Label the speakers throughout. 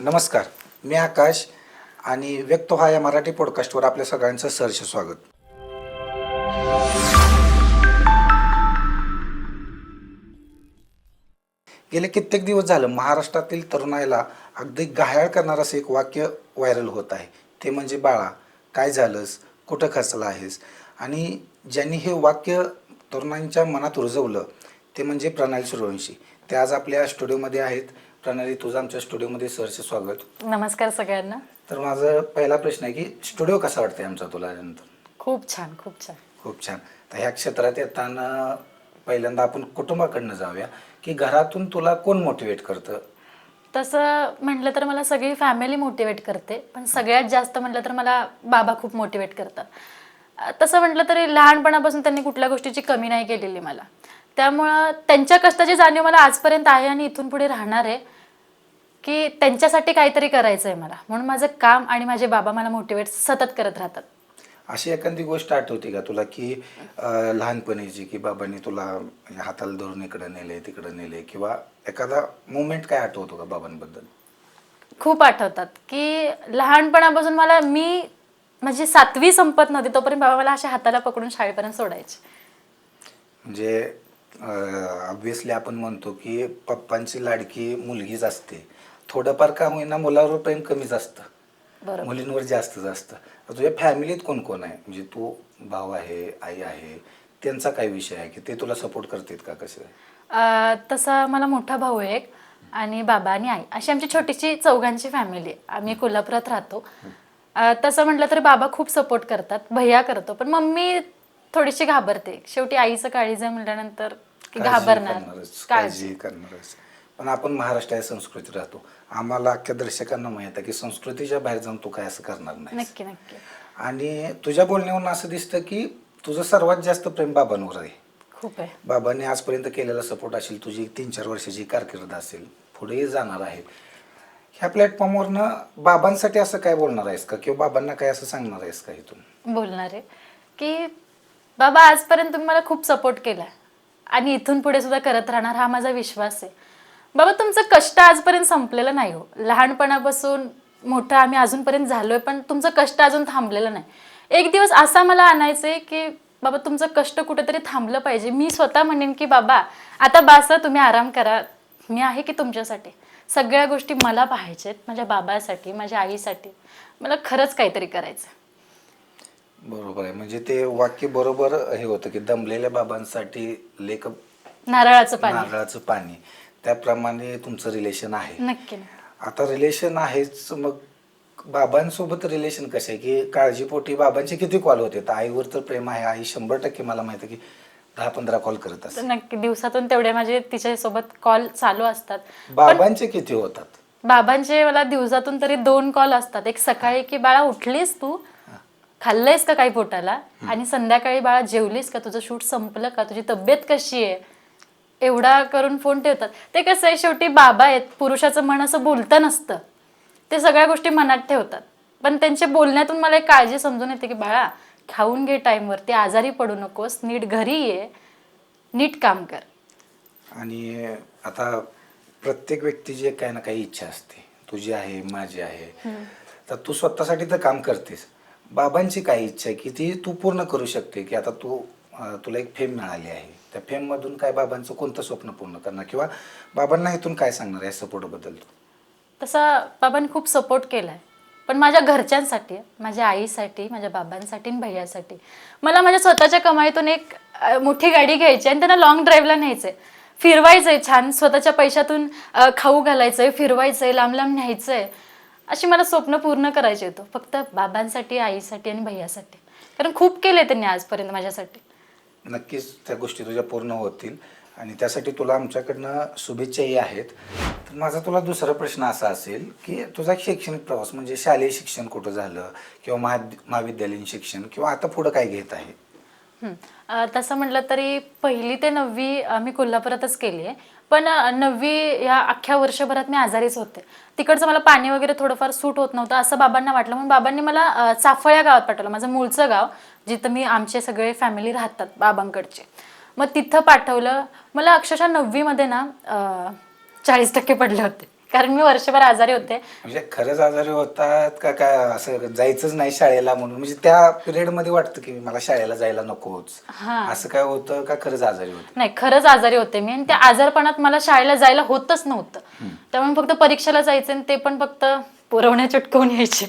Speaker 1: नमस्कार मी आकाश आणि व्यक्त हा या मराठी पॉडकास्टवर आपल्या सगळ्यांचं सहर्ष स्वागत. गेले कित्येक दिवस झालं महाराष्ट्रातील तरुणाईला अगदी घायाळ करणारं असं एक वाक्य व्हायरल होत आहे. ते म्हणजे बाळा काय झालंस? कुठं खचला आहेस? आणि ज्यांनी हे वाक्य तरुणांच्या मनात रुजवलं ते म्हणजे प्रणाली सूर्यवंशी. ते आज आपल्या स्टुडिओमध्ये आहेत. प्रणाली तुझं आमच्या स्टुडिओमध्ये सरचे स्वागत.
Speaker 2: नमस्कार सगळ्यांना.
Speaker 1: तर माझा पहिला प्रश्न आहे की स्टुडिओ कसा वाटतंय आमचा तुला नंतर
Speaker 2: खूप छान खूप छान.
Speaker 1: खूप छान. तर ह्या क्षेत्रात येताना पहिल्यांदा आपण कुटुंबाकडनं जाऊया की घरातून तुला कोण मोटिवेट करतं?
Speaker 2: तसं म्हटलं तर मला सगळी फॅमिली मोटिवेट करते पण सगळ्यात जास्त म्हटलं तर मला बाबा खूप मोटिवेट करतात. अं, तसं म्हटलं तरी लहानपणापासून त्यांनी कुठल्या गोष्टीची कमी नाही केलेली मला. त्यामुळं त्यांच्या कष्टाची जाणीव मला आजपर्यंत आहे आणि इथून पुढे राहणार आहे की त्यांच्यासाठी काहीतरी करायचं आहे मला. म्हणून माझं काम आणि माझे बाबा मला मोटिवेट सतत करत राहतात.
Speaker 1: अशी एखादी गोष्ट आठवते का तुला की लहानपणीची की बाबांनी तुला हाताला धरून इकडं नेले तिकडं नेले किंवा एखादा मुवमेंट काय आठवतो का बाबांबद्दल?
Speaker 2: खूप आठवतात की लहानपणापासून मला मी माझी सातवी संपत नव्हती तोपर्यंत बाबा मला अशा हाताला पकडून शाळेपर्यंत सोडायचे.
Speaker 1: म्हणजे ऑब्विसली आपण म्हणतो की पप्पांची लाडकी मुलगीच असते. थोडंफार का होईना मुलावर प्रेम कमीच असतं. मुलींवर जास्तच असतं. तर तुझ्या फॅमिलीत कोण कोण आहे? म्हणजे तू भाऊ आहे आई आहे त्यांचा काय विषय आहे की ते तुला सपोर्ट करतात का कसं?
Speaker 2: तसा मला मोठा भाऊ आहे एक आणि बाबा आणि आई. अशी आमची छोटीशी चौघांची फॅमिली आहे. आम्ही कोल्हापुरात राहतो. तसं म्हटलं तर बाबा खूप सपोर्ट करतात. भैया करतो. पण मम्मी थोडीशी घाबरते. शेवटी आईचं काळीज म्हटल्यानंतर की
Speaker 1: काळजी
Speaker 2: घाबरणार.
Speaker 1: करणारच,
Speaker 2: काळजी.
Speaker 1: काळजी करणारच पण आपण महाराष्ट्र या संस्कृतीत राहतो. आम्हाला अख्ख्या दर्शकांना माहीत आहे की संस्कृतीच्या बाहेर जाऊन तू काय असं करणार नाही
Speaker 2: नक्की नक्की.
Speaker 1: आणि तुझ्या बोलण्यावरून असं दिसतं की तुझं सर्वात जास्त प्रेम बाबांवर आहे.
Speaker 2: खूप आहे.
Speaker 1: बाबांनी आजपर्यंत केलेला सपोर्ट असेल तुझी तीन चार वर्षाची कारकीर्द असेल पुढेही जाणार आहे. ह्या प्लॅटफॉर्मवरनं बाबांसाठी असं काय बोलणार आहेस का? किंवा बाबांना काय असं सांगणार आहेस का इथून?
Speaker 2: बोलणार आहे की बाबा आजपर्यंत तुम्ही मला खूप सपोर्ट केला आणि इथून पुढे सुद्धा करत राहणार हा माझा विश्वास आहे. बाबा तुमचं कष्ट आजपर्यंत संपलेलं नाही हो. लहानपणापासून मोठं आम्ही अजूनपर्यंत झालोय पण तुमचं कष्ट अजून थांबलेलं नाही. एक दिवस असा मला आणायचं आहे की बाबा तुमचं कष्ट कुठेतरी थांबलं पाहिजे. मी स्वतः म्हणेन की बाबा आता बास तुम्ही आराम करा. मी आहे की तुमच्यासाठी? सगळ्या गोष्टी मला पाहायच्या आहेत माझ्या बाबासाठी माझ्या आईसाठी. मला खरंच काहीतरी करायचं
Speaker 1: बरोबर आहे. म्हणजे ते वाक्य बरोबर हे होतं की दमलेल्या बाबांसाठी लेख
Speaker 2: नारळाचं पाणी.
Speaker 1: नारळाचं पाणी. त्याप्रमाणे तुमचं रिलेशन आहे.
Speaker 2: नक्की
Speaker 1: आता रिलेशन आहेच मग बाबांसोबत रिलेशन कसं आहे? की काळजीपोटी बाबांचे किती कॉल होते? तर आईवर तर प्रेम आहे. आई शंभर टक्के मला माहिती आहे की दहा पंधरा कॉल करत
Speaker 2: तर
Speaker 1: असते.
Speaker 2: नक्की. दिवसातून तेवढे माझे तिच्यासोबत कॉल चालू असतात.
Speaker 1: बाबांचे किती होतात?
Speaker 2: बाबांचे मला दिवसातून तरी दोन कॉल असतात. एक सकाळी की बाळा उठलीस तू? खाल्लंयस का काही पोटाला? आणि संध्याकाळी बाळा जेवलीस का? तुझं शूट संपलं का? तुझी तब्येत कशी आहे? एवढा करून फोन ठेवतात. ते कसं आहे शेवटी बाबा आहेत. पुरुषाचं मन असं बोलतं नसतं. ते सगळ्या गोष्टी मनात ठेवतात. पण त्यांच्या बोलण्यातून मला एक काळजी समजून येते की बाळा खाऊन घे टाईमवरती. आजारी पडू नकोस. नीट घरी ये. नीट काम कर.
Speaker 1: आणि आता प्रत्येक व्यक्तीची एक काही ना काही इच्छा असते. तुझी आहे माझी आहे. तर तू स्वतःसाठी तर काम करतेस. बाबांची काय इच्छा आहे की ती तू पूर्ण करू शकते की आता तू तुला एक फेम मिळाली आहे. त्या फेममधून काय बाबांचं कोणतं स्वप्न पूर्ण करणार? किंवा बाबांना इथून काय सांगणार आहे सपोर्टबद्दल तू
Speaker 2: तसा बाबांनी खूप सपोर्ट केला आहे पण माझ्या घरच्यांसाठी माझ्या आईसाठी माझ्या बाबांसाठी आणि भैयासाठी. मला माझ्या स्वतःच्या कमाईतून एक मोठी गाडी घ्यायची आणि त्यांना लॉंग ड्राईव्हला न्यायचंय. फिरवायचंय छान स्वतःच्या पैशातून अ, खाऊ घालायचंय फिरवायचंय लांब लांब न्यायचंय. अशी मला स्वप्न पूर्ण करायचे होतं. फक्त बाबांसाठी आईसाठी आणि भैयासाठी. कारण खूप केले त्यांनी आजपर्यंत माझ्यासाठी.
Speaker 1: नक्कीच त्या गोष्टी तुझ्या पूर्ण होतील. आणि त्यासाठी तुला आमच्याकडनं शुभेच्छाही आहेत. तर माझा तुला दुसरा प्रश्न असा असेल की तुझा शैक्षणिक प्रवास म्हणजे शालेय शिक्षण कुठं झालं? किंवा महा महाविद्यालयीन शिक्षण किंवा आता पुढं काय घेत आहे?
Speaker 2: अ, तसं म्हटलं तरी पहिली ते नववी अ, मी कोल्हापुरातच केली आहे. पण अ, नववी या अख्ख्या वर्षभरात मी आजारीच होते. तिकडचं मला पाणी वगैरे थोडंफार सूट होत नव्हतं असं बाबांना वाटलं. म्हणून बाबांनी मला अ, चाफळ या गावात पाठवलं माझं मूळचं गाव जिथं मी आमचे सगळे फॅमिली राहतात बाबांकडचे. मग तिथं पाठवलं. मला अक्षरशः नववीमध्ये ना चाळीस टक्के पडले होते. कारण मी वर्षभर आजारी होते.
Speaker 1: म्हणजे खरंच आजारी होतात का काय? असं जायचंच नाही शाळेला म्हणून. म्हणजे त्या पिरियडमध्ये वाटतं की मला शाळेला जायला नकोच.
Speaker 2: हा.
Speaker 1: असं काय होतं का खरंच आजारी होतं?
Speaker 2: नाही खरंच आजारी होते मी. आणि त्या आजारपणात मला शाळेला जायला होतच नव्हतं. त्यामुळे फक्त परीक्षेला जायचं आणि ते पण फक्त पुरवण्या चुटकवून यायचे.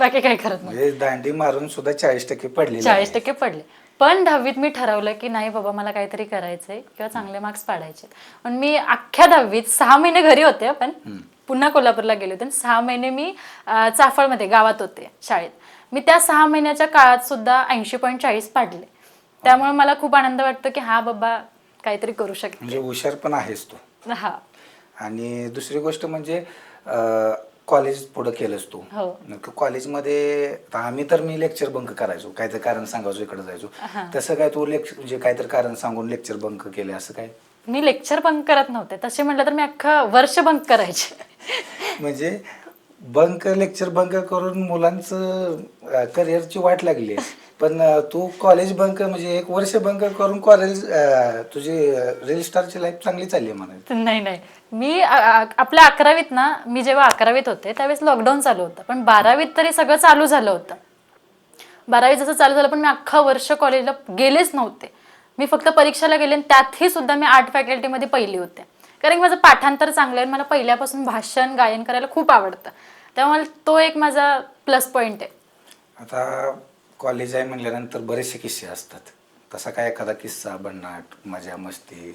Speaker 2: बाकी काय करत नाही
Speaker 1: म्हणजे दांडी मारून सुद्धा चाळीस टक्के पडले
Speaker 2: चाळीस टक्के पडले. पण दहावीत मी ठरवलं की नाही बाबा मला काहीतरी करायचंय किंवा चांगले मार्क्स पाडायचे पण मी अख्ख्या दहावीत सहा महिने घरी होते पण पुन्हा कोल्हापूरला गेले होते आणि सहा महिने मी चाफळमध्ये गावात होते शाळेत. मी त्या सहा महिन्याच्या काळात सुद्धा ऐंशी पॉईंट चाळीस पाडले. त्यामुळे मला खूप आनंद वाटतो की हा बाबा काहीतरी करू शकते.
Speaker 1: म्हणजे हुशार पण आहेस तू.
Speaker 2: हा.
Speaker 1: आणि दुसरी गोष्ट म्हणजे कॉलेज पुढं केलंस तू.
Speaker 2: हो.
Speaker 1: कॉलेजमध्ये आता आम्ही तर मी लेक्चर बंक करायचो. काहीतरी कारण सांगायचो इकडे जायचो. तसं काय तू लेक्चर म्हणजे काहीतरी कारण सांगून लेक्चर बंक केले असं काय?
Speaker 2: मी लेक्चर बंक करत नव्हते. तसे म्हटलं तर मी अख्खं वर्ष बंक करायचे.
Speaker 1: म्हणजे? बंक लेक्चर बंक करून मुलांचं करिअरची वाट लागली आहे. पण तू कॉलेज बंक म्हणजे एक वर्ष बंक करून कॉलेज तुझी रील स्टारची लाईफ चांगली चालली आहे
Speaker 2: नाही नाही. मी अ- अ- आपल्या अकरावीत ना मी जेव्हा अकरावीत होते त्यावेळेस लॉकडाऊन चालू होतं. पण बारावीत तरी सगळं चालू झालं होतं. बारावीत जसं चालू झालं पण मी अख्खा वर्ष कॉलेजला गेलेच नव्हते. मी फक्त परीक्षेला गेले आणि त्यातही सुद्धा मी आर्ट फॅकल्टीमध्ये पहिली होते. कारण की माझं पाठांतर चांगलं आहे आणि मला पहिल्यापासून भाषण गायन करायला खूप आवडतं. त्यामुळे तो एक माझा प्लस पॉईंट आहे.
Speaker 1: आता कॉलेज आहे म्हटल्यानंतर बरेचसे किस्से असतात. तसा काय एखादा किस्सा भन्नाट मजा मस्ती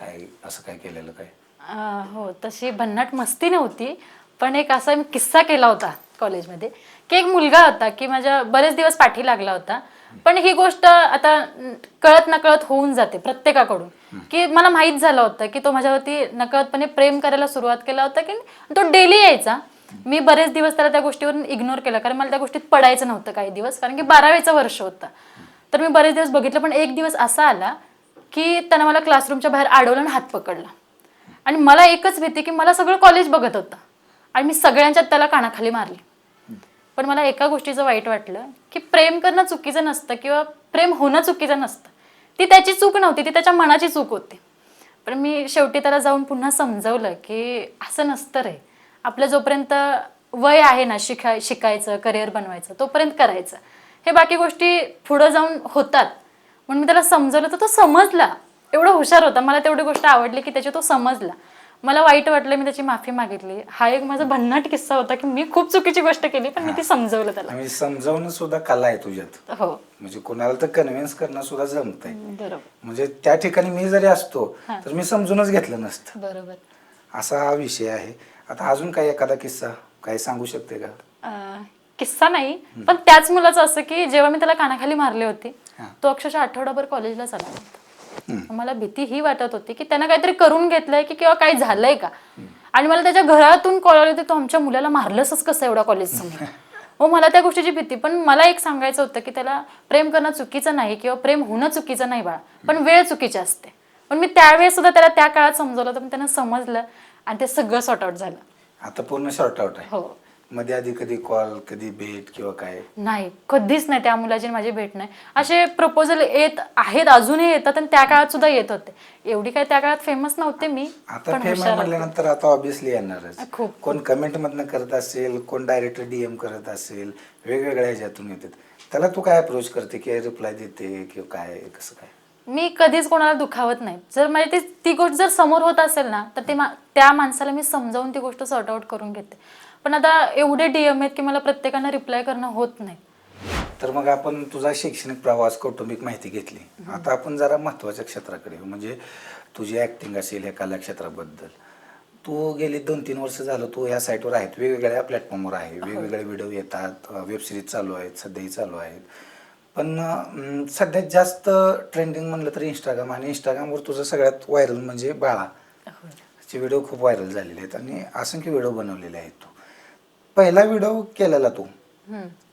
Speaker 1: काय असं काय केलेलं काय?
Speaker 2: अं, हो तशी भन्नाट मस्ती नव्हती पण एक असा मी किस्सा केला होता कॉलेजमध्ये की एक मुलगा होता की माझ्या बरेच दिवस पाठी लागला होता पण ही गोष्ट आता न- कळत नकळत होऊन जाते प्रत्येकाकडून. की मला माहीत झालं होतं की तो माझ्यावरती नकळतपणे प्रेम करायला सुरुवात केला होता की तो डेली यायचा. मी बरेच दिवस त्याला त्या गोष्टीवरून इग्नोर केला कारण मला त्या गोष्टीत पडायचं नव्हतं काही दिवस कारण की बारावीचं वर्ष होतं. तर मी बरेच दिवस बघितलं पण एक दिवस असा आला की त्यानं मला क्लासरूमच्या बाहेर अडवलं आणि हात पकडला. आणि मला एकच भीती की मला सगळं कॉलेज बघत होतं. आणि मी सगळ्यांच्यात त्याला कानाखाली मारली. पण मला एका गोष्टीचं वाईट वाटलं की प्रेम करणं चुकीचं नसतं किंवा प्रेम होणं चुकीचं नसतं. ती त्याची चूक नव्हती ती त्याच्या मनाची चूक होती. पण मी शेवटी त्याला जाऊन पुन्हा समजवलं की असं नसतं रे. आपलं जोपर्यंत वय आहे ना शिकाय शिकायचं करिअर बनवायचं तोपर्यंत करायचं. हे बाकी गोष्टी पुढं जाऊन होतात. म्हणून मी त्याला समजवलं तर तो समजला. एवढा हुशार होता. मला तेवढी गोष्ट आवडली की त्याची तो समजला. मला वाईट वाटलं मी त्याची माफी मागितली. हा एक माझा भन्नाट किस्सा होता की मी खूप चुकीची गोष्ट केली पण मी ती समजवलं त्याला.
Speaker 1: समजावणं सुद्धा कला आहे तुझ्यात.
Speaker 2: हो.
Speaker 1: म्हणजे कोणाला तर कन्व्हिन्स करणं सुद्धा जमत आहे
Speaker 2: बरोबर.
Speaker 1: म्हणजे त्या ठिकाणी मी जरी असतो तर मी समजूनच घेतलं नसतं.
Speaker 2: बरोबर.
Speaker 1: असा हा विषय आहे. आता अजून काय एखादा किस्सा काय सांगू शकते का?
Speaker 2: अं, किस्सा नाही पण त्याच मुलाचं असं की जेव्हा मी त्याला कानाखाली मारले होते
Speaker 1: हा.
Speaker 2: तो अक्षरशः आठवडाभर कॉलेजला चालला होता. मला भीती ही वाटत होती की त्यानं काहीतरी करून घेतलंय की किंवा काही झालंय का? आणि मला त्याच्या घरातून कळलं होतं तो आमच्या मुलाला मारलंच कसं एवढा कॉलेज समोर? हो मला त्या गोष्टीची भीती पण मला एक सांगायचं होतं की त्याला प्रेम करणं चुकीचं नाही किंवा प्रेम होणं चुकीचं नाही बाळा पण वेळ चुकीची असते. पण मी त्यावेळेस सुद्धा त्याला त्या काळात समजवलं होतं पण त्यानं समजलं आणि ते सगळं सॉर्ट आउट झालं.
Speaker 1: आता पूर्ण शॉर्ट आउट आहे.
Speaker 2: हो.
Speaker 1: मध्ये आधी कधी कॉल कधी भेट किंवा काय?
Speaker 2: नाही कधीच नाही. त्या मुलाची माझी भेट नाही. असे प्रपोजल येत आहेत अजूनही येतात आणि त्या काळात सुद्धा येत होते. एवढी काय त्या काळात फेमस नव्हते मी
Speaker 1: आता
Speaker 2: पण
Speaker 1: फेमस
Speaker 2: हुशार होते.
Speaker 1: म्हटल्यानंतर आता ऑब्विसली येणारच.
Speaker 2: खूप.
Speaker 1: कोण कमेंट मधनं करत असेल कोण डायरेक्ट डीएम करत असेल वेगवेगळ्या ह्याच्यातून येतात. त्याला तू काय अप्रोच करते? की रिप्लाय देते किंवा काय कसं काय?
Speaker 2: मी कधीच कोणाला दुखावत नाही. जर माझी ती ती गोष्ट जर समोर होत असेल ना तर ते मा- त्या माणसाला मी समजावून ती गोष्ट सॉर्ट आउट करून घेते. पण आता एवढे डीएम आहेत की मला प्रत्येकानं रिप्लाय करणं होत नाही.
Speaker 1: तर मग आपण तुझा शैक्षणिक प्रवास कौटुंबिक माहिती घेतली. आता आपण जरा महत्त्वाच्या क्षेत्राकडे येऊ. म्हणजे तुझी ऍक्टिंग असेल या कला क्षेत्राबद्दल. तू गेली दोन तीन वर्ष झालं तू या साईटवर आहेत. वेगवेगळ्या प्लॅटफॉर्मवर आहे. वेगवेगळे व्हिडिओ येतात. वेब सिरीज चालू आहेत. सध्याही चालू आहेत. पण सध्यात जास्त ट्रेंडिंग म्हणलं तर इंस्टाग्राम आणि इंस्टाग्रामवर तुझं सगळ्यात व्हायरल म्हणजे बाळा. चे व्हिडिओ खूप व्हायरल झालेले आहेत आणि असंख्य व्हिडिओ बनवलेले आहेत तू. पहिला व्हिडिओ केलेला तू.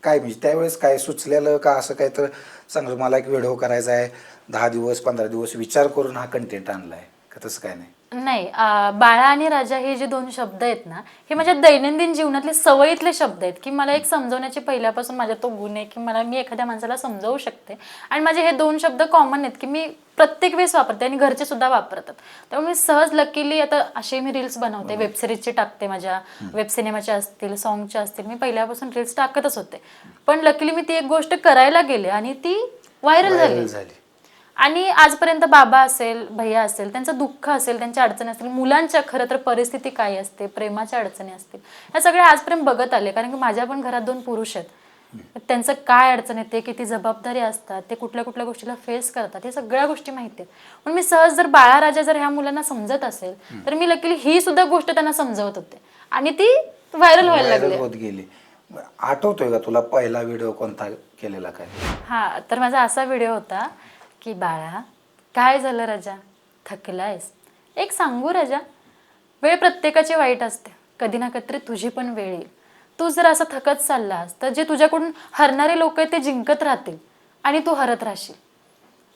Speaker 1: काय म्हणजे त्यावेळेस काय सुचलेलं का असं काय तर चांगलं मला एक व्हिडिओ करायचा आहे. दहा दिवस पंधरा दिवस विचार करून हा कंटेंट आणलाय. का तसं काय नाही?
Speaker 2: नाही अं, बाळा आणि राजा हे जे दोन शब्द आहेत ना हे माझ्या दैनंदिन जीवनातले सवयीतले शब्द आहेत की मला एक समजवण्याची पहिल्यापासून माझ्या तो गुण आहे की मला मी एखाद्या माणसाला समजावू शकते. आणि माझे हे दोन शब्द कॉमन आहेत की मी प्रत्येक वेळेस वापरते आणि घरचे सुद्धा वापरतात. त्यामुळे मी सहज लकीली आता असे मी रील्स बनवते वेब सिरीजचे टाकते माझ्या वेब सिनेमाच्या असतील सॉंगच्या असतील मी पहिल्यापासून रील्स टाकतच होते. पण लकीली मी ती एक गोष्ट करायला गेले आणि ती व्हायरल झाली.
Speaker 1: व्हायरल झाली.
Speaker 2: आणि आजपर्यंत बाबा असेल भैया असेल त्यांचं दुःख असेल त्यांच्या अडचणी असतील मुलांच्या खरं तर परिस्थिती काय असते प्रेमाच्या अडचणी असतील या सगळ्या आजपर्यंत बघत आले कारण की माझ्या पण घरात दोन पुरुष आहेत. त्यांचं काय अडचण येते किती जबाबदारी असतात ते कुठल्या कुठल्या गोष्टीला फेस करतात हे सगळ्या गोष्टी माहिती आहेत. म्हणून मी सहज जर बाळा राजा जर ह्या मुलांना समजत असेल तर मी लकीली ही सुद्धा गोष्ट त्यांना समजवत होते. आणि ती व्हायरल व्हायला लागली.
Speaker 1: होत गेली. आठवतोय का तुला पहिला व्हिडिओ कोणता केलेला काय?
Speaker 2: हा तर माझा असा व्हिडिओ होता की बाळा काय झालं राजा? थकलायस. एक सांगू राजा वेळ प्रत्येकाची वाईट असते. कधी ना कधी तुझी पण वेळ येईल. तू जर असं थकत चाललास तर जे तुझ्याकडून हरणारे लोक आहेत ते जिंकत राहतील आणि तू हरत राहशील.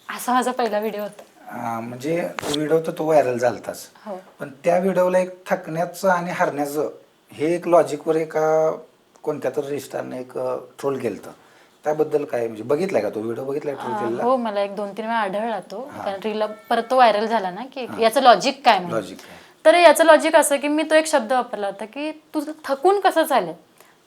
Speaker 2: असा माझा पहिला व्हिडिओ होता.
Speaker 1: म्हणजे व्हिडिओ तर तो व्हायरल झालताच.
Speaker 2: हो.
Speaker 1: पण त्या व्हिडिओला एक थकण्याचं आणि हरण्याचं हे एक लॉजिकवर एका कोणत्या तर रजिस्टरने एक ट्रोल केलं त्याबद्दल काय म्हणजे बघितलाय का तो व्हिडिओ बघितलाय ट्रोल केलेला
Speaker 2: हो मला एक दोन तीन वेळा आढळला तो. कारण रीलला परत तो व्हायरल झाला ना की याचं लॉजिक काय म्हणून.
Speaker 1: लॉजिक काय?
Speaker 2: तर याचं लॉजिक असं की मी तो एक शब्द वापरला होता की तू थकून कसं चालेल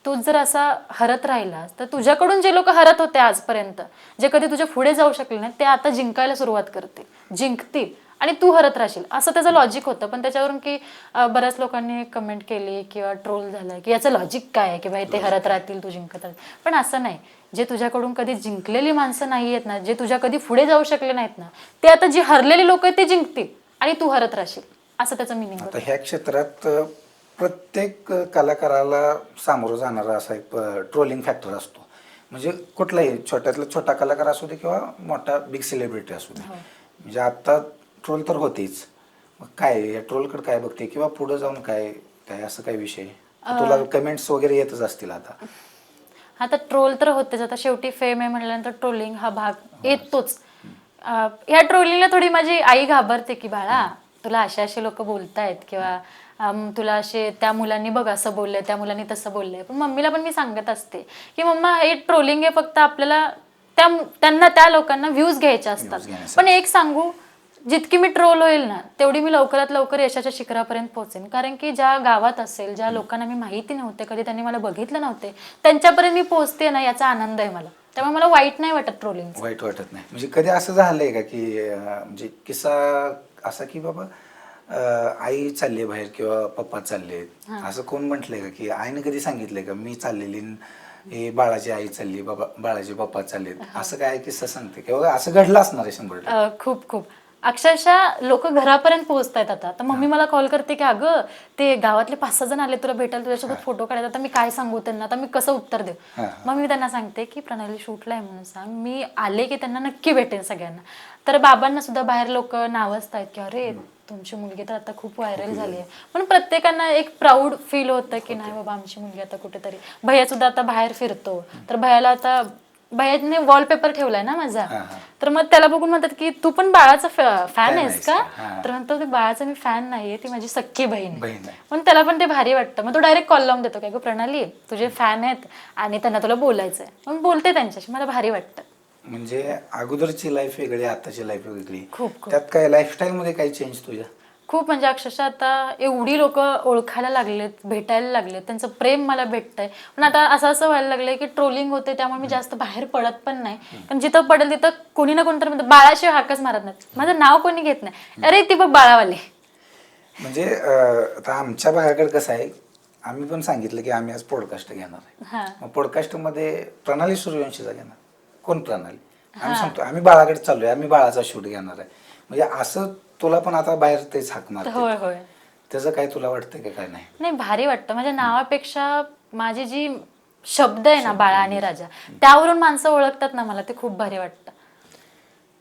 Speaker 2: तू जर असा हरत राहिलास तर तुझ्याकडून जे लोक हरत होते आजपर्यंत जे कधी तुझ्या पुढे जाऊ शकले नाही ते आता जिंकायला सुरुवात करतील जिंकतील आणि तू हरत राहशील. असं त्याचं लॉजिक होतं. पण त्याच्यावरून की अं, बऱ्याच लोकांनी कमेंट केली किंवा ट्रोल झालं की याचं लॉजिक काय आहे की बाई ते हरत राहतील तू जिंकत राहतील. पण असं नाही. जे तुझ्याकडून कधी जिंकलेली माणसं नाही आहेत ना जे तुझ्या कधी पुढे जाऊ शकले नाहीत ना ते आता जी हरलेली लोक आहेत ते जिंकतील आणि तू हरत राहशील. असं त्याचं मिनिंग
Speaker 1: आता ह्या क्षेत्रात प्रत्येक कलाकाराला सामोरं जाणारा असा एक ट्रोलिंग फॅक्टर असतो. म्हणजे कुठलाही छोट्यातला छोटा कलाकार असू दे किंवा मोठा बिग सेलिब्रिटी असू दे. म्हणजे आता ट्रोल तर होतेच. मग काय या ट्रोलकडे काय बघते किंवा पुढे जाऊन काय काय असं काय विषय? तुला कमेंट्स वगैरे येतच असतील आता.
Speaker 2: आता ट्रोल तर होतेच. आता शेवटी फेम आहे म्हटल्यानंतर ट्रोलिंग हा भाग येतोच. ह्या ट्रोलिंगला थोडी माझी आई घाबरते की बाळा तुला असे असे लोक बोलतायत किंवा तुला असे त्या मुलांनी बघ असं बोललंय त्या मुलांनी तसं बोललंय. पण मम्मीला पण मी सांगत असते की मम्मा हे ट्रोलिंग हे फक्त आपल्याला त्या त्यांना त्या लोकांना व्ह्यूज घ्यायचे असतात. पण एक सांगू जितकी मी ट्रोल होईल ना तेवढी मी लवकरात लवकर यशाच्या शिखरापर्यंत पोहोचेन. कारण की ज्या गावात असेल ज्या लोकांना मी माहिती नव्हते कधी त्यांनी मला बघितलं नव्हते त्यांच्यापर्यंत मी पोहोचते ना याचा आनंद आहे मला. त्यामुळे मला वाईट नाही वाटत ट्रोलिंग
Speaker 1: वाईट वाटत नाही. म्हणजे कधी असं झालंय का की अं, म्हणजे किस्सा असा की बाबा अं, आई चालली आहे बाहेर किंवा पप्पा चालले. असं कोण म्हटलंय का की आईने कधी सांगितलंय का मी चाललेली न हे बाळाची आई चालली बाबा बाळाचे पप्पा चाललेत. असं काय किस्सा सांगते किंवा असं घडलं असणार आहे शंभर टक्के.
Speaker 2: अ, खूप खूप. अक्षरशः लोक घरापर्यंत पोहोचतायत आता. तर मम्मी मला कॉल करते की अगं ते गावातले पाच सहा जण आले तुला भेटायला तुझ्यासोबत फोटो काढायचा आता मी काय सांगू त्यांना? आता मी कसं उत्तर देऊ. मग मी त्यांना सांगते की प्रणाली शूटला आहे म्हणून सांग. मी आले की त्यांना नक्की भेटेन सगळ्यांना. तर बाबांना सुद्धा बाहेर लोक नावजतायत की अरे तुमची मुलगी तर आता खूप व्हायरल झाली आहे. पण प्रत्येकांना एक प्राऊड फील होतं की नाही बाबा आमची मुलगी आता कुठेतरी. भैया सुद्धा आता बाहेर फिरतो. तर भैयाला आता भैयाने वॉलपेपर ठेवलाय ना माझा. तर मग त्याला बघून म्हणतात की तू पण बाळाचा फॅन आहेस का. तर म्हणतो बाळाचा मी फॅन नाहीये ती माझी सख्खी बहीण म्हणून त्याला पण ते भारी वाटतं. मग तो डायरेक्ट कॉल लावून देतो काय गो प्रणाली तुझे फॅन आहेत आणि त्यांना तुला बोलायचं आहे मग बोलते त्यांच्याशी मला भारी वाटतं.
Speaker 1: म्हणजे अगोदरची लाईफ वेगळी आताची लाईफ वेगळी.
Speaker 2: खूप खूप.
Speaker 1: त्यात काय लाईफस्टाईल मध्ये काही चेंज तुझ्या?
Speaker 2: खूप म्हणजे अक्षरशः आता एवढी लोक ओळखायला लागलेत भेटायला लागलेत. त्यांचं प्रेम मला भेटतंय. पण आता असं असं व्हायला लागलंय की ट्रोलिंग होते त्यामुळे मी जास्त बाहेर पडत पण नाही. पण जिथं पडेल तिथं कोणी ना कोणतरी म्हणतं बाळाशिवाय हाकच मारत नाही माझं नाव कोणी घेत नाही. अरे ती बघ बाळावाली.
Speaker 1: म्हणजे आता आमच्या भागाकडे कसं आहे आम्ही पण सांगितलं की आम्ही आज पॉडकास्ट घेणार आहे. मग पॉडकास्टमध्ये प्रणाली सूर्यवंशीचा घेणार. कोण प्रणाली? आम्ही सांगतो आम्ही बाळाकडे चाललोय आम्ही बाळाचा शूट घेणार आहे. म्हणजे असं तुला पण आता बाहेर तेच हाक मारते
Speaker 2: होय होय.
Speaker 1: त्याचं काय तुला वाटतंय का काय नाही?
Speaker 2: नाही भारी वाटतं. माझ्या नावापेक्षा माझी जी शब्द आहे ना बाळा आणि राजा त्यावरून माणसं ओळखतात ना मला ते खूप भारी वाटतं.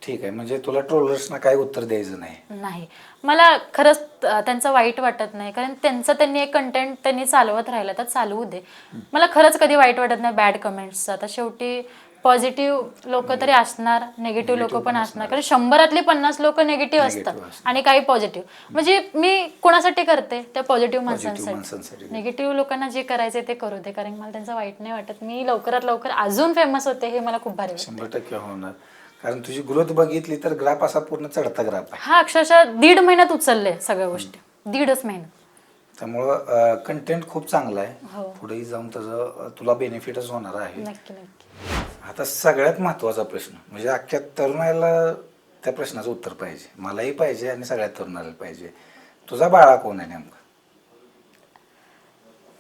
Speaker 1: ठीक आहे म्हणजे तुला ट्रोलर्सना काय उत्तर द्यायचं नाही?
Speaker 2: नाही. मला खरंच अं, त्यांचं वाईट वाटत नाही कारण त्यांचं त्यांनी एक कंटेंट त्यांनी चालवत राहिलं तर चालवू दे. मला खरंच कधी वाईट वाटत नाही बॅड कमेंट्स आता शेवटी पॉझिटिव्ह लोक तरी असणार निगेटिव्ह लोक पण असणार. कारण शंभरातले पन्नास लोक निगेटिव्ह असतात. आणि काही पॉझिटिव्ह म्हणजे मी कोणासाठी करते? त्या पॉझिटिव्ह
Speaker 1: माणसांसाठी.
Speaker 2: निगेटिव्ह लोकांना जे करायचे ते करू दे. कारण मला त्यांचं वाईट नाही वाटत. मी लवकरात लवकर अजून फेमस होते हे मला खूप भारी
Speaker 1: शंभर टक्के होणार. कारण तुझी ग्रोथ बघितली तर ग्राफ असा पूर्ण चढता ग्राफ आहे.
Speaker 2: हा अक्षरशः दीड महिन्यात उचलले सगळ्या गोष्टी. दीडच महिन्यात
Speaker 1: त्यामुळं कंटेंट खूप चांगला आहे.
Speaker 2: हो.
Speaker 1: पुढेही जाऊन त्याचं तुला बेनिफिटच होणार आहे.
Speaker 2: नक्की नक्की.
Speaker 1: आता सगळ्यात महत्त्वाचा प्रश्न म्हणजे अख्ख्या तरुणाला त्या प्रश्नाचं उत्तर पाहिजे. मलाही पाहिजे आणि सगळ्या तरुणाला पाहिजे. तुझा बाळा कोण आहे नेमका?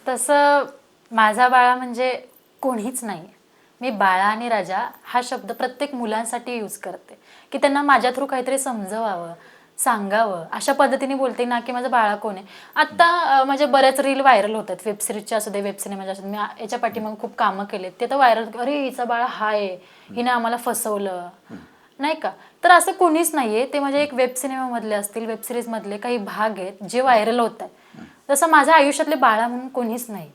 Speaker 2: तसं माझा बाळा म्हणजे कोणीच नाही मी बाळा आणि राजा हा शब्द प्रत्येक मुलांसाठी यूज करते. की त्यांना माझ्या थ्रू काहीतरी समजवावं. सांगावं. अशा पद्धतीने बोलते ना की माझं बाळा कोण आहे? आत्ता माझ्या बऱ्याच रील व्हायरल होतात. वेब सिरीजच्या असू दे वेब सिनेमाच्या असू दे. मी याच्या याच्या पाठीमागे खूप कामं केलेत. ते तर व्हायरल अरे हिचा बाळा हा आहे हिने आम्हाला फसवलं. नाही का? तर असं कोणीच नाहीये. ते माझ्या एक वेब सिनेमामधले असतील वेब सिरीज मधले काही भाग आहेत जे व्हायरल होत आहेत. तसं माझ्या आयुष्यातले बाळा म्हणून कोणीच नाही.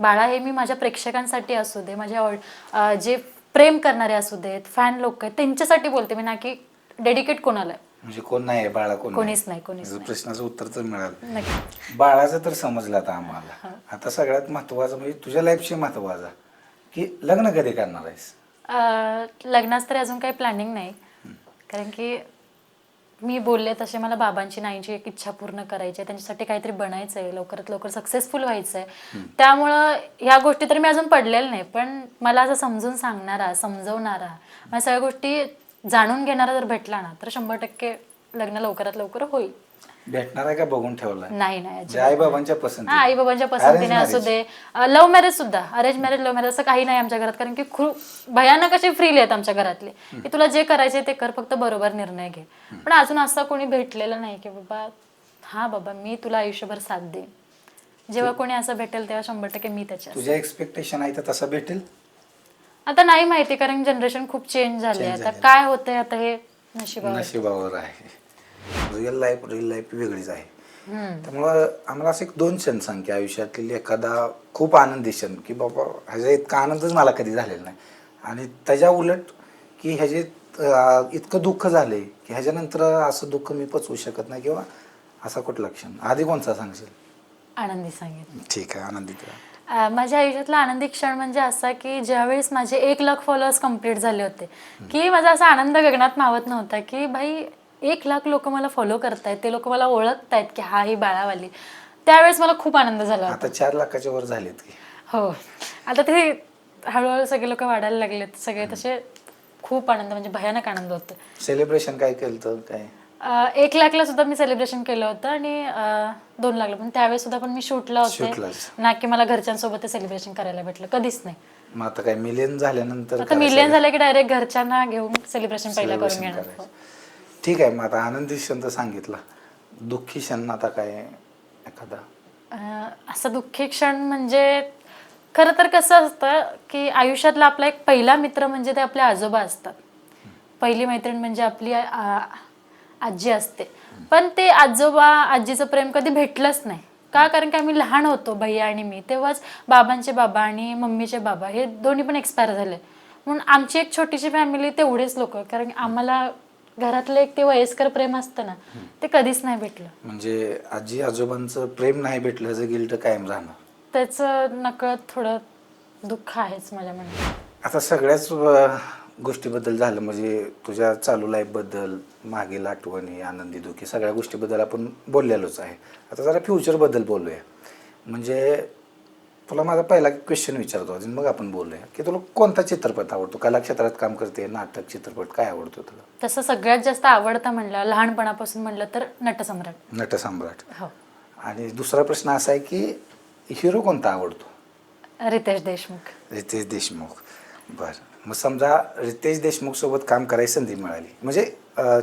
Speaker 2: बाळा हे मी माझ्या प्रेक्षकांसाठी असू दे माझ्या जे प्रेम करणारे असू देत फॅन लोक आहेत त्यांच्यासाठी बोलते मी ना की डेडिकेट कोणाला आहे.
Speaker 1: म्हणजे कोण नाही बाळा कोण
Speaker 2: कोणीच नाही कोणीच
Speaker 1: प्रश्नाचं उत्तर तर मिळालं.
Speaker 2: नक्की.
Speaker 1: बाळाचं तर समजलं आता आम्हाला. आता सगळ्यात महत्त्वाचं म्हणजे तुझ्या लाईफशी महत्त्वाचा की लग्न कधी करणार आहेस?
Speaker 2: अं, लग्नाचं तरी अजून काही प्लॅनिंग नाही. कारण की मी बोलले तसे मला बाबांची नाईंची एक इच्छा पूर्ण करायची आहे. त्यांच्यासाठी काहीतरी बनायचं आहे लवकरात लवकर सक्सेसफुल व्हायचं आहे त्यामुळं ह्या गोष्टी तर मी अजून पडलेल्या नाही पण मला असं समजून सांगणारा समजवणारा मला सगळ्या गोष्टी जाणून घेणारा जर भेटला ना तर शंभर टक्के लग्न लवकरात लवकर होईल.
Speaker 1: भेटणार आहे का बघून ठेवलाय?
Speaker 2: नाही नाही
Speaker 1: जे आई बाबांच्या पसंती
Speaker 2: आई बाबांच्या पसंतीने असू दे. लव्ह मॅरेज सुद्धा. अरेंज मॅरेज लव्ह मॅरेज असं काही नाही आमच्या घरात. कारण की खूप भयानक असे फ्रीली आहेत आमच्या घरातले. की तुला जे करायचे ते कर फक्त बरोबर निर्णय घे. पण अजून असं कोणी भेटलेलं नाही की बाबा हा बाबा मी तुला आयुष्यभर साथ देईन. जेव्हा कोणी असं भेटेल तेव्हा शंभर टक्के मी त्याच्या
Speaker 1: तुझ्या एक्सपेक्टेशन आहे तर तसं भेटेल?
Speaker 2: आता नाही माहिती कारण जनरेशन खूप चेंज झाले आता. काय होतंय आता हे नशिबावर
Speaker 1: नशिबावर आहे. रिअल लाईफ रिअल लाईफ वेगळीच आहे. त्यामुळं आम्हाला असं एक दोन क्षण सांग की आयुष्यातील एखादा खूप आनंदी क्षण की बाबा ह्याचा इतका आनंदच मला कधी झालेला नाही. आणि त्याच्या उलट की ह्याचे इतकं दुःख झालंय की ह्याच्यानंतर असं दुःख मी पचवू शकत नाही किंवा असा कुठला क्षण. आधी कोणचा सांगशील?
Speaker 2: आनंदी सांगेल
Speaker 1: ठीक आहे आनंदी
Speaker 2: माझ्या आयुष्यातला आनंदी क्षण म्हणजे असा की ज्यावेळेस माझे एक लाख फॉलोअर्स कंप्लीट झाले होते की माझा असा आनंद गगनात मावत नव्हता की भाई एक लाख लोक मला फॉलो करतायत ते लोक मला ओळखतायत की हा ही बाळावाली. त्यावेळेस मला खूप आनंद झाला होता.
Speaker 1: आता चार लाखाच्या वर झालेत की.
Speaker 2: हो. आता ते हळूहळू सगळे लोक वाढायला लागलेत सगळे तसे खूप आनंद म्हणजे भयानक आनंद होतो.
Speaker 1: सेलिब्रेशन काय केलं काय?
Speaker 2: अं, एक लाखला सुद्धा मी सेलिब्रेशन केलं होतं आणि अं, दोन लाखला. पण त्यावेळेस सुद्धा पण मी शूटला होते.
Speaker 1: शूटलाच.
Speaker 2: ना की मला घरच्यांसोबत सेलिब्रेशन करायला भेटलं. कधीच नाही.
Speaker 1: मग आता काय मिलियन झाल्यानंतर
Speaker 2: आता
Speaker 1: करायचं
Speaker 2: मिलियन झालं की डायरेक्ट घरच्यांना घेऊन सेलिब्रेशन पहिला करून
Speaker 1: celebration
Speaker 2: घेणार.
Speaker 1: करायचं. ठीक आहे मग आता आनंदी क्षण तर सांगितला. दुःखी क्षण आता काय एखादा?
Speaker 2: अं, असा दुःखी क्षण म्हणजे खरं तर कसं असतं की आयुष्यातला आपला एक पहिला मित्र म्हणजे ते आपले आजोबा असतात. पहिली मैत्रीण म्हणजे आपली आ- आजी असते. पण ते आजोबा आजीचं प्रेम कधी भेटलंच नाही. का? कारण की आम्ही लहान होतो भैया आणि मी. तेव्हाच बाबांचे बाबा आणि मम्मीचे बाबा हे दोन्ही पण एक्सपायर झाले. म्हणून आमची एक छोटीशी फॅमिली तेवढेच लोक कारण आम्हाला घरातलं एक ते वयस्कर प्रेम असतं ना ते कधीच नाही भेटलं.
Speaker 1: म्हणजे आजी आजोबांचं प्रेम नाही भेटलं ह्याचं गिल्ट कायम राहणार.
Speaker 2: त्याचं नकळत थोडं दुःख आहेच माझ्या मनात
Speaker 1: आता सगळ्याच गोष्टीबद्दल झालं म्हणजे तुझ्या चालू लाईफबद्दल मागील आठवणी आनंदी दुःखी सगळ्या गोष्टीबद्दल आपण बोललेलोच आहे. आता जरा फ्युचरबद्दल बोलूया. म्हणजे तुला माझा पहिला क्वेश्चन विचारतो अजून मग आपण बोलूया. की तुला कोणता चित्रपट आवडतो? कला क्षेत्रात काम करते नाटक चित्रपट काय आवडतो तुला?
Speaker 2: तसं सगळ्यात जास्त आवडतं म्हणलं लहानपणापासून म्हणलं तर नटसम्राट.
Speaker 1: नटसम्राट.
Speaker 2: हो.
Speaker 1: आणि दुसरा प्रश्न असा आहे की हिरो कोणता आवडतो?
Speaker 2: रितेश देशमुख.
Speaker 1: रितेश देशमुख. बरं. मग समजा रितेश देशमुख सोबत काम करायची संधी मिळाली. म्हणजे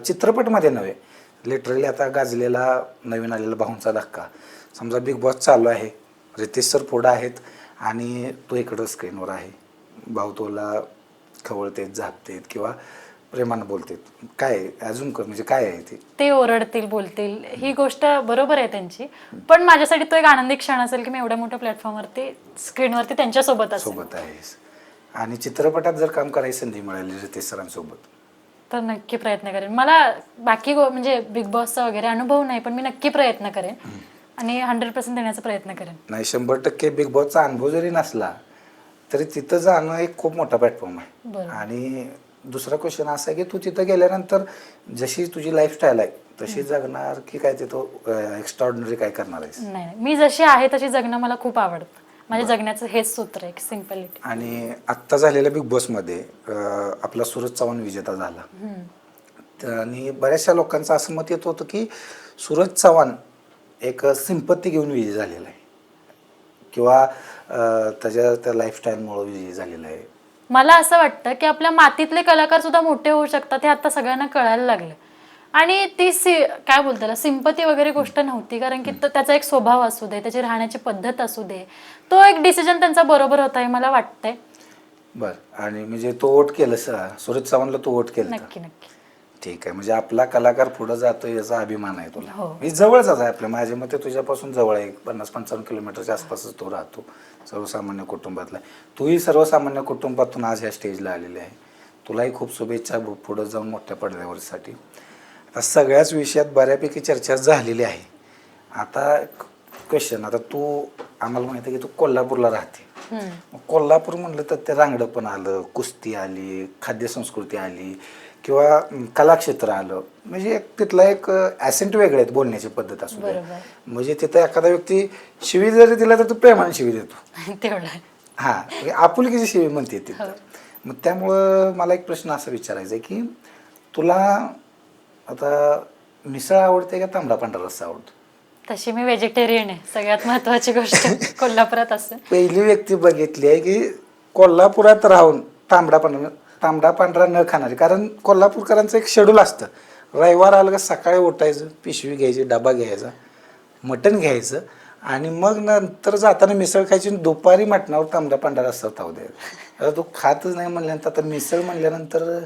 Speaker 1: चित्रपटमध्ये नव्हे लिटरली आता गाजलेला नवीन आलेला भाऊंचा धक्का. समजा बिग बॉस चालू आहे रितेश सर पुढं आहेत आणि तो इकडं स्क्रीनवर आहे. भाऊ तोला खवळतेत झापतेत किंवा प्रेमानं बोलतेत. काय आहे? अजून कर म्हणजे काय आहे ते?
Speaker 2: ते ओरडतील बोलतील. ही गोष्ट बरोबर आहे त्यांची. पण माझ्यासाठी तो एक आनंदी क्षण असेल की मी एवढ्या मोठ्या प्लॅटफॉर्मवरती स्क्रीनवरती त्यांच्यासोबत
Speaker 1: सोबत आहेस. आणि चित्रपटात जर काम करायची संधी मिळाली रितेश सरांसोबत.
Speaker 2: तर नक्की प्रयत्न करेन. मला बाकी गो म्हणजे बिग बॉसचा वगैरे अनुभव नाही पण मी नक्की प्रयत्न करेन. आणि हंड्रेड पर्सेंट देण्याचा प्रयत्न करेन.
Speaker 1: नाही शंभर टक्के बिग बॉसचा अनुभव जरी नसला तरी तिथं जाणं एक खूप मोठा प्लॅटफॉर्म आहे.
Speaker 2: बरोबर.
Speaker 1: आणि दुसरा क्वेश्चन असा आहे की तू तिथं गेल्यानंतर जशी तुझी लाईफस्टाईल आहे तशी जगणार की काय तिथं एक्स्ट्रॉर्डनरी काय करणार आहेस?
Speaker 2: नाही नाही. मी जशी आहे तशी जगणं मला खूप आवडतं. माझ्या जगण्याचं हेच सूत्र आहे सिम्पलिटी
Speaker 1: आणि आत्ता झालेल्या बिग बॉसमध्ये आपला सूरज चव्हाण विजेता झाला. आणि बऱ्याचशा लोकांचं असं मत येत होतं की सूरज चव्हाण एक सिंपत्ती घेऊन विजयी झालेला आहे. किंवा त्याच्या त्या लाईफस्टाईलमुळं विजयी झालेला आहे.
Speaker 2: मला असं वाटतं की आपल्या मातीतले कलाकार सुद्धा मोठे होऊ शकतात हे आता सगळ्यांना कळायला लागलं. आणि ती सी काय बोलतात सिंपती वगैरे गोष्ट नव्हती कारण की त्याचा एक स्वभाव असू दे त्याची राहण्याची पद्धत असू दे तो एक डिसिजन त्यांचा बरोबर होता हे मला वाटतंय.
Speaker 1: बरं आणि म्हणजे तो वोट केलं स- सूरज चव्हाणला तो वोट केलं
Speaker 2: नक्की नक्की.
Speaker 1: ठीक आहे म्हणजे आपला कलाकार पुढे जातो याचा अभिमान आहे
Speaker 2: हो.
Speaker 1: तुला मी जवळचाच आहे आपल्या माझ्या मते तुझ्यापासून जवळ आहे पन्नास पंचावन्न किलोमीटरच्या आसपासच तो राहतो सर्वसामान्य कुटुंबातला. तूही सर्वसामान्य कुटुंबातून आज ह्या स्टेजला आलेले आहे. तुलाही खूप शुभेच्छा पुढं जाऊन मोठ्या पडद्यावरसाठी. आता सगळ्याच विषयात बऱ्यापैकी चर्चा झालेली आहे. आता क्वेश्चन आता तू आम्हाला माहिती आहे की तू कोल्हापूरला राहते. मग कोल्हापूर म्हणलं तर ते रांगडं पण आलं कुस्ती आली खाद्यसंस्कृती आली किंवा कलाक्षेत्र आलं. म्हणजे एक तिथला एक ॲसेंट वेगळे आहेत बोलण्याची पद्धत असू दे. म्हणजे तिथं एखादा व्यक्ती शिवी जरी दिला तर तू प्रेमाने शिवी देतो. हां म्हणजे आपुलकीची शिवी म्हणते तिथं. मग त्यामुळं मला एक प्रश्न असा विचारायचा आहे की तुला आता मिसळ आवडते का तांबडा पांढरा रस्सा आवडतो?
Speaker 2: तशी मी व्हेजिटेरियन आहे. सगळ्यात महत्वाची गोष्ट कोल्हापुरात असते.
Speaker 1: पहिली व्यक्ती बघितली आहे की कोल्हापुरात राहून तांबडा पांढरा तांबडा पांढरा न खाणारी कारण कोल्हापूरकरांचं एक शेड्यूल असतं. रविवार आलं का सकाळी उठायचं पिशवी घ्यायची डबा घ्यायचा मटण घ्यायचं आणि मग नंतर जाताना मिसळ खायची आणि दुपारी मटणावर तांबडा पांढरा रस्ता ताव द्यायचा. आता तू खातच नाही म्हणल्यानंतर आता मिसळ म्हणल्यानंतर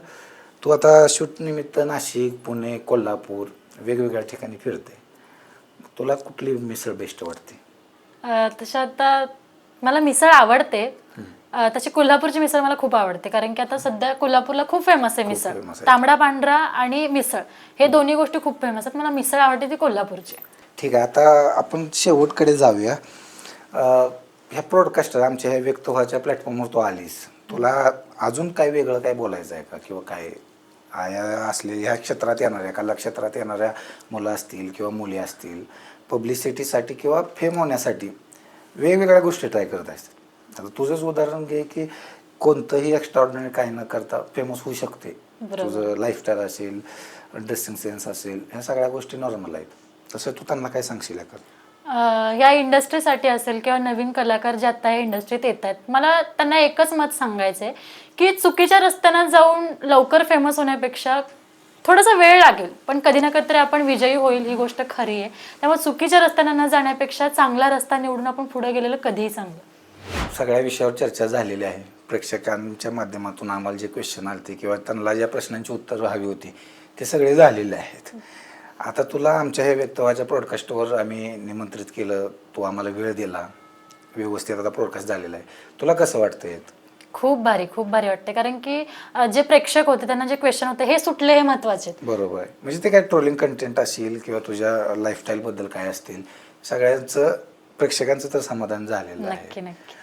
Speaker 1: तू आता शूट निमित्त नाशिक पुणे कोल्हापूर वेगवेगळ्या ठिकाणी फिरते. तुला कुठली मिसळ बेस्ट वाटते?
Speaker 2: अं, तशा आता मला मिसळ आवडते. अं, तशी कोल्हापूरची मिसळ मला खूप आवडते कारण की आता सध्या कोल्हापूरला खूप फेमस आहे मिसळ.
Speaker 1: famous आहे.
Speaker 2: तांबडा पांढरा आणि मिसळ. हे दोन्ही गोष्टी खूप फेमस आहेत. मला मिसळ आवडते ती कोल्हापूरची.
Speaker 1: ठीक आहे आता आपण शेवटकडे जाऊया. अं, ह्या प्रॉडकास्टर आमच्या ह्या व्यक्त व्हायच्या प्लॅटफॉर्मवर तू आलीस. तुला अजून काय वेगळं काय बोलायचं आहे का? किंवा काय आया असले ह्या क्षेत्रात येणाऱ्या कला क्षेत्रात येणाऱ्या मुलं असतील किंवा मुली असतील पब्लिसिटीसाठी किंवा फेम होण्यासाठी वेगवेगळ्या गोष्टी ट्राय करत असतात. आता तुझंच उदाहरण घे की कोणतंही एक्स्ट्रॉर्डिनरी काय न करता फेमस होऊ शकते. तुझं लाईफस्टाईल असेल ड्रेसिंग सेन्स असेल ह्या सगळ्या गोष्टी नॉर्मल आहेत. तसं तू त्यांना काय सांगशील का
Speaker 2: या इंडस्ट्रीसाठी असेल किंवा नवीन कलाकार जे आता या इंडस्ट्रीत येत आहेत मला त्यांना एकच मत सांगायचं आहे की चुकीच्या रस्त्यानं जाऊन लवकर फेमस होण्यापेक्षा थोडासा वेळ लागेल पण कधी ना कधीतरी आपण विजयी होईल ही गोष्ट खरी आहे. त्यामुळे चुकीच्या रस्त्यानं न जाण्यापेक्षा चांगला रस्ता निवडून आपण पुढे गेलेलं कधीही चांगलं.
Speaker 1: सगळ्या विषयावर चर्चा झालेली आहे. प्रेक्षकांच्या माध्यमातून आम्हाला जे क्वेश्चन आलते किंवा त्यांना ज्या प्रश्नांची उत्तरं हवी होती ते सगळे झालेले आहेत. आता तुला आमच्या हे व्यक्तव्हाच्या प्रॉडकास्टवर आम्ही निमंत्रित केलं तू आम्हाला वेळ दिला. व्यवस्थित आता प्रॉडकास्ट झालेला आहे. तुला कसं वाटतंय?
Speaker 2: खूप भारी खूप भारी वाटते कारण की अं, जे प्रेक्षक होते त्यांना जे क्वेश्चन होते हे सुटले हे महत्त्वाचे.
Speaker 1: बरोबर आहे. म्हणजे ते काय ट्रोलिंग कंटेंट असेल किंवा तुझ्या लाईफस्टाईलबद्दल काय असतील सगळ्यांचं प्रेक्षकांचं तर समाधान झालेलं आहे.
Speaker 2: नक्की नक्की.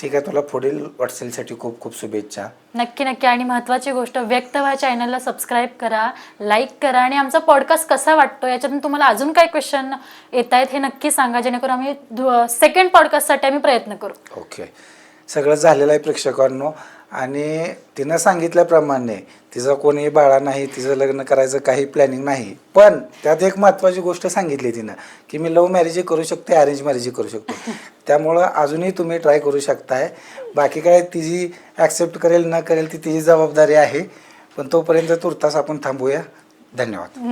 Speaker 1: ठीक आहे तुला पुढील वाटचालीसाठी खूप खूप शुभेच्छा.
Speaker 2: नक्की नक्की. आणि महत्त्वाची गोष्ट व्यक्त व्हा चॅनलला सबस्क्राईब करा लाईक करा आणि आमचा पॉडकास्ट कसा वाटतो याच्यातून तुम्हाला अजून काय क्वेश्चन येत आहेत हे नक्की सांगा जेणेकरून आम्ही सेकंड पॉडकास्टसाठी आम्ही प्रयत्न करू.
Speaker 1: ओके सगळं झालेलं आहे प्रेक्षकांनो. आणि तिनं सांगितल्याप्रमाणे तिचं कोणी बाळा नाही तिचं लग्न करायचं काही प्लॅनिंग नाही. पण त्यात एक महत्त्वाची गोष्ट सांगितली तिनं की मी लव्ह मॅरेजही करू शकते अरेंज मॅरेजही करू शकतो. त्यामुळं अजूनही तुम्ही ट्राय करू शकताय. बाकी काय तिची ॲक्सेप्ट करेल न करेल ती तिची जबाबदारी आहे. पण तोपर्यंत तुर्तास आपण थांबूया. धन्यवाद.